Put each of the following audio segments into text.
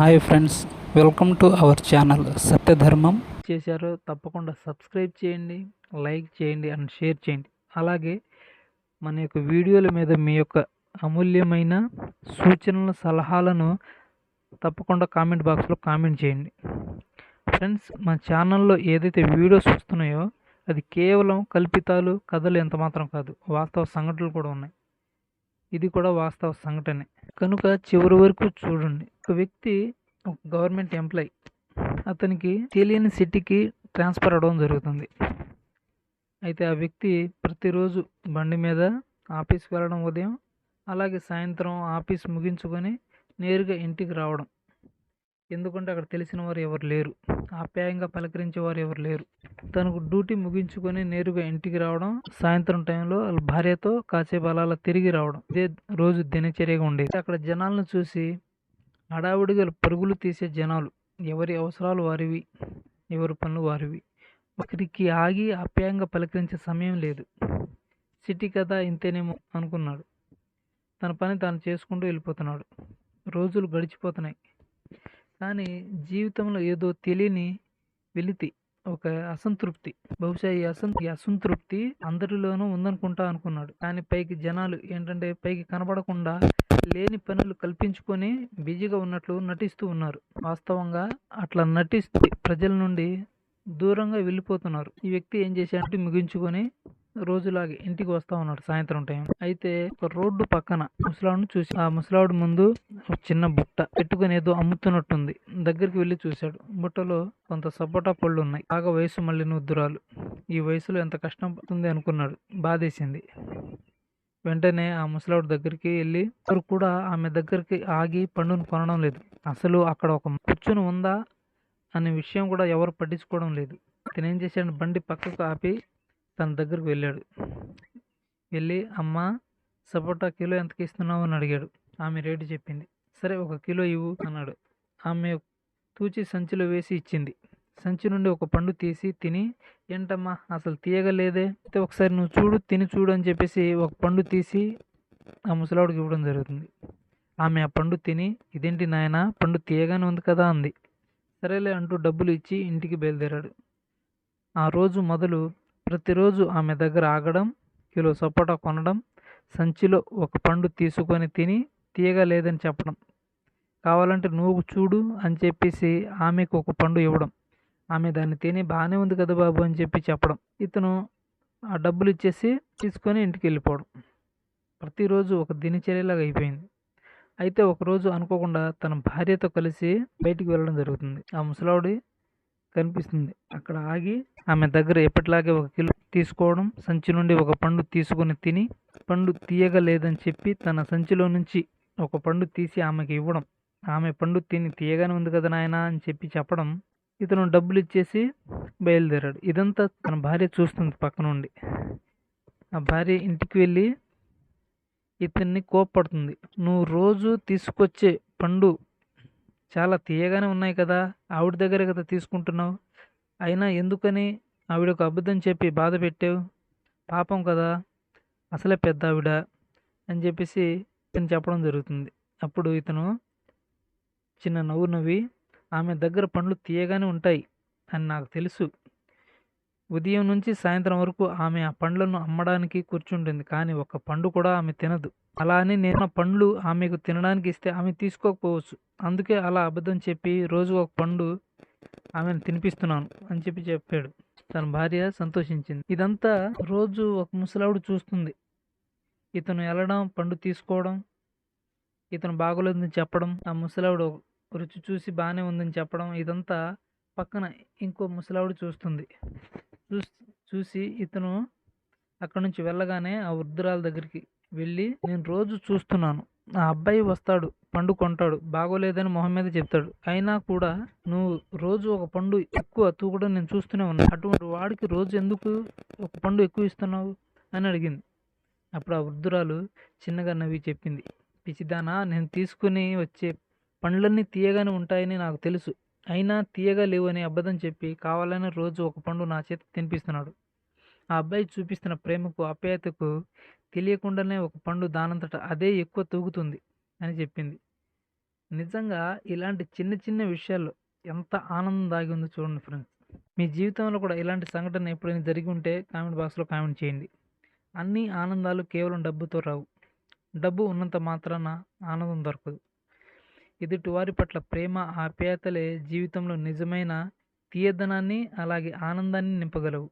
Hi friends welcome to our channel Satyadharmam. చేశారో తప్పకుండా subscribe చేయండి లైక్ చేయండి అండ్ షేర్ చేయండి. అలాగే మన యొక్క వీడియోల మీద మీ యొక్క అమూల్యమైన సూచనల సలహాలను తప్పకుండా కామెంట్ బాక్స్లో కామెంట్ చేయండి. ఫ్రెండ్స్ మన ఛానల్లో ఏదైతే వీడియోస్ వస్తున్నాయో అది కేవలం కల్పితాలు కథలు ఎంత మాత్రం కాదు వాస్తవ సంఘటనలు కూడా ఉన్నాయి. ఇది కూడా వాస్తవ సంఘటనే. కనుక చివరి వరకు చూడండి. ఒక వ్యక్తి ఒక గవర్నమెంట్ ఎంప్లాయ్ అతనికి తెలియని సిటీకి ట్రాన్స్ఫర్ అవ్వడం జరుగుతుంది. అయితే ఆ వ్యక్తి ప్రతిరోజు బండి మీద ఆఫీస్కి వెళ్ళడం ఉదయం అలాగే సాయంత్రం ఆఫీస్ ముగించుకొని నేరుగా ఇంటికి రావడం. ఎందుకంటే అక్కడ తెలిసిన వారు ఎవరు లేరు. ఆప్యాయంగా పలకరించే వారు ఎవరు లేరు. తనకు డ్యూటీ ముగించుకొని నేరుగా ఇంటికి రావడం సాయంత్రం టైంలో వాళ్ళ భార్యతో కాసేపు అలా అలా తిరిగి రావడం ఇదే రోజు దినచర్యగా ఉండేది. అక్కడ జనాలను చూసి హడావుడిగా పరుగులు తీసే జనాలు ఎవరి అవసరాలు వారివి ఎవరి పనులు వారివి. ఒకరికి ఆగి ఆప్యాయంగా పలకరించే సమయం లేదు. సిటీ కదా ఇంతేనేమో అనుకున్నాడు. తన పని తాను చేసుకుంటూ వెళ్ళిపోతున్నాడు. రోజులు గడిచిపోతున్నాయి. కానీ జీవితంలో ఏదో తెలియని వెలితి ఒక అసంతృప్తి. బహుశా ఈ అసం ఈ అసంతృప్తి అందరిలోనూ ఉందనుకుంటా అనుకున్నాడు. కానీ పైకి జనాలు ఏంటంటే పైకి కనబడకుండా లేని పనులు కల్పించుకొని బిజీగా ఉన్నట్లు నటిస్తూ ఉన్నారు. వాస్తవంగా అట్లా నటిస్తే ప్రజల నుండి దూరంగా వెళ్ళిపోతున్నారు. ఈ వ్యక్తి ఏం చేశాడంటే ముగించుకొని రోజులాగే ఇంటికి వస్తా ఉన్నాడు సాయంత్రం టైం. అయితే ఒక రోడ్డు పక్కన ముసలాడును చూసి ఆ ముసలాడు ముందు ఒక చిన్న బుట్ట పెట్టుకుని ఏదో అమ్ముతున్నట్టుంది. దగ్గరికి వెళ్ళి చూశాడు. బుట్టలో కొంత సపోటా పళ్ళు ఉన్నాయి బాగా వయసు మళ్ళీ ఉద్దురాలు ఈ వయసులో ఎంత కష్టం పడుతుంది అనుకున్నాడు. బాధేసింది. వెంటనే ఆ ముసలాడు దగ్గరికి వెళ్ళి ఎవరు కూడా ఆమె దగ్గరికి ఆగి పండును కొనడం లేదు. అసలు అక్కడ ఒక కూర్చుని ఉందా? అనే విషయం కూడా ఎవరు పట్టించుకోవడం లేదు. తినేం ఏం చేశాడు? బండి పక్కకు ఆపి తన దగ్గరకు వెళ్ళాడు. వెళ్ళి అమ్మ సపోటా కిలో ఎంతకి ఇస్తున్నావు అని అడిగాడు. ఆమె రేటు చెప్పింది. సరే ఒక కిలో ఇవ్వు అన్నాడు. ఆమె తూచి సంచిలో వేసి ఇచ్చింది. సంచి నుండి ఒక పండు తీసి తిని ఏంటమ్మా అసలు తీయగలేదే? అయితే ఒకసారి నువ్వు చూడు తిని చూడు అని చెప్పేసి ఒక పండు తీసి ఆ ముసలాడికి ఇవ్వడం జరుగుతుంది. ఆమె ఆ పండు తిని ఇదేంటి నాయన పండు తీయగానే ఉంది కదా అంది. సరేలే అంటూ డబ్బులు ఇచ్చి ఇంటికి బయలుదేరాడు. ఆ రోజు మొదలు ప్రతిరోజు ఆమె దగ్గర ఆగడం కిలో సపోటా కొనడం సంచిలో ఒక పండు తీసుకొని తిని తీయగా లేదని చెప్పడం. కావాలంటే నువ్వు చూడు అని చెప్పేసి ఆమెకు ఒక పండు ఇవ్వడం. ఆమె దాన్ని తిని బాగానే ఉంది కదా బాబు అని చెప్పి చెప్పడం. ఇతను ఆ డబ్బులు ఇచ్చేసి తీసుకొని ఇంటికి వెళ్ళిపోవడం. ప్రతిరోజు ఒక దినచర్యలాగా అయిపోయింది. అయితే ఒకరోజు అనుకోకుండా తన భార్యతో కలిసి బయటికి వెళ్ళడం జరుగుతుంది. ఆ ముసలావిడి కనిపిస్తుంది. అక్కడ ఆగి ఆమె దగ్గర ఎప్పటిలాగే ఒక కిలో తీసుకోవడం సంచి నుండి ఒక పండు తీసుకొని తిని పండు తీయగా లేదని చెప్పి తన సంచిలో నుంచి ఒక పండు తీసి ఆమెకి ఇవ్వడం. ఆమె పండు తిని తీయగానే ఉంది కదా నాయన అని చెప్పి చెప్పడం ఇతను డబ్బులు ఇచ్చేసి బయలుదేరాడు. ఇదంతా తన భార్య చూస్తుంది పక్క నుండి. ఆ భార్య ఇంటికి వెళ్ళి ఇతన్ని కోప్పడుతుంది. నువ్వు రోజు తీసుకొచ్చే పండు చాలా తీయగానే ఉన్నాయి కదా ఆవిడ దగ్గర కదా తీసుకుంటున్నావు. అయినా ఎందుకని ఆవిడ ఒక అబద్ధం చెప్పి బాధ పెట్టావు? పాపం కదా అసలే పెద్ద ఆవిడ అని చెప్పేసి ఇతను చెప్పడం జరుగుతుంది. అప్పుడు ఇతను చిన్న నవ్వు నవ్వి ఆమె దగ్గర పండ్లు తీయగానే ఉంటాయి అని నాకు తెలుసు. ఉదయం నుంచి సాయంత్రం వరకు ఆమె ఆ పండ్లను అమ్మడానికి కూర్చుంటుంది కానీ ఒక పండు కూడా ఆమె తినదు. అలా అని నేను పండ్లు ఆమెకు తినడానికి ఇస్తే ఆమె తీసుకోకపోవచ్చు. అందుకే అలా అబద్ధం చెప్పి రోజు ఒక పండు ఆమెను తినిపిస్తున్నాను అని చెప్పి చెప్పాడు. తన భార్య సంతోషించింది. ఇదంతా రోజు ఒక ముసలావుడు చూస్తుంది. ఇతను వెళ్ళడం పండు తీసుకోవడం ఇతను బాగోలేదని చెప్పడం ఆ ముసలావిడ రుచి చూసి బాగానే ఉందని చెప్పడం ఇదంతా పక్కన ఇంకో ముసలావుడు చూస్తుంది. చూసి చూసి ఇతను అక్కడి నుంచి వెళ్ళగానే ఆ వృద్ధురాల దగ్గరికి వెళ్ళి నేను రోజు చూస్తున్నాను. ఆ అబ్బాయి వస్తాడు పండు కొంటాడు బాగోలేదని మొహం మీద చెప్తాడు. అయినా కూడా నువ్వు రోజు ఒక పండు ఎక్కువ తూగడం నేను చూస్తూనే ఉన్నా. అటువంటి వాడికి రోజు ఎందుకు ఒక పండు ఎక్కువ ఇస్తున్నావు? అని అడిగింది. అప్పుడు ఆ వృద్ధురాలు చిన్నగా నవ్వి చెప్పింది. పిచ్చిదానా నేను తీసుకుని వచ్చే పండ్లన్నీ తీయగానే ఉంటాయని నాకు తెలుసు. అయినా తీయగా లేవు అని అబద్ధం చెప్పి కావాలని రోజు ఒక పండు నా చేత తినిపిస్తున్నాడు. ఆ అబ్బాయి చూపిస్తున్న ప్రేమకు ఆప్యాయతకు తెలియకుండానే ఒక పండు దానంతట అదే ఎక్కువ తూగుతుంది అని చెప్పింది. నిజంగా ఇలాంటి చిన్న చిన్న విషయాల్లో ఎంత ఆనందం దాగి ఉందో చూడండి ఫ్రెండ్స్. మీ జీవితంలో కూడా ఇలాంటి సంఘటన ఎప్పుడైనా జరిగి ఉంటే కామెంట్ బాక్స్లో కామెంట్ చేయండి. అన్ని ఆనందాలు కేవలం డబ్బుతో రావు. డబ్బు ఉన్నంత మాత్రాన ఆనందం దొరకదు. ఎదుటి వారి పట్ల ప్రేమ ఆప్యాయతలే జీవితంలో నిజమైన తీయదనాన్ని అలాగే ఆనందాన్ని నింపగలవు.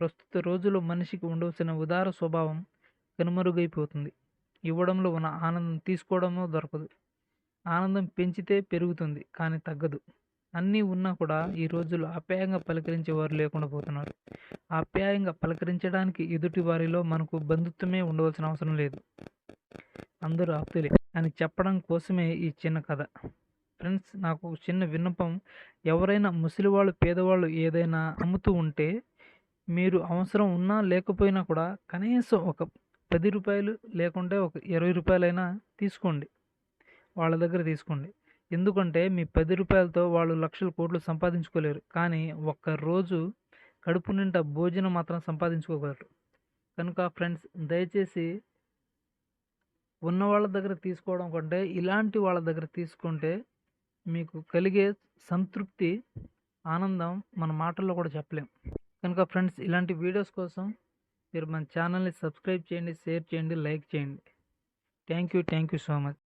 ప్రస్తుత రోజుల్లో మనిషికి ఉండవలసిన ఉదార స్వభావం కనుమరుగైపోతుంది. ఇవ్వడంలో ఉన్న ఆనందం తీసుకోవడంలో దొరకదు. ఆనందం పెంచితే పెరుగుతుంది కానీ తగ్గదు. అన్నీ ఉన్నా కూడా ఈ రోజుల్లో ఆప్యాయంగా పలకరించే వారు లేకుండా పోతున్నారు. ఆప్యాయంగా పలకరించడానికి ఎదుటి వారిలో మనకు బంధుత్వమే ఉండవలసిన అవసరం లేదు. అందరూ ఆప్తులే అని చెప్పడం కోసమే ఈ చిన్న కథ. ఫ్రెండ్స్ నాకు చిన్న విన్నపం ఎవరైనా ముసలివాళ్ళు పేదవాళ్ళు ఏదైనా అమ్ముతూ ఉంటే మీరు అవసరం ఉన్నా లేకపోయినా కూడా కనీసం ఒక పది రూపాయలు లేకుంటే ఒక ఇరవై రూపాయలైనా తీసుకోండి. వాళ్ళ దగ్గర తీసుకోండి. ఎందుకంటే మీ పది రూపాయలతో వాళ్ళు లక్షల కోట్లు సంపాదించుకోలేరు. కానీ ఒక్క రోజు కడుపు నిండా భోజనం మాత్రం సంపాదించుకోగలరు. కనుక ఫ్రెండ్స్ దయచేసి ఉన్న వాళ్ళ దగ్గర తీసుకోవడం కంటే ఇలాంటి వాళ్ళ దగ్గర తీసుకుంటే మీకు కలిగే సంతృప్తి ఆనందం మన మాటల్లో కూడా చెప్పలేం. కనుక ఫ్రెండ్స్ ఇలాంటి వీడియోస్ కోసం మీరు మన ఛానల్ని సబ్స్క్రైబ్ చేయండి షేర్ చేయండి లైక్ చేయండి. Thank you thank you so much.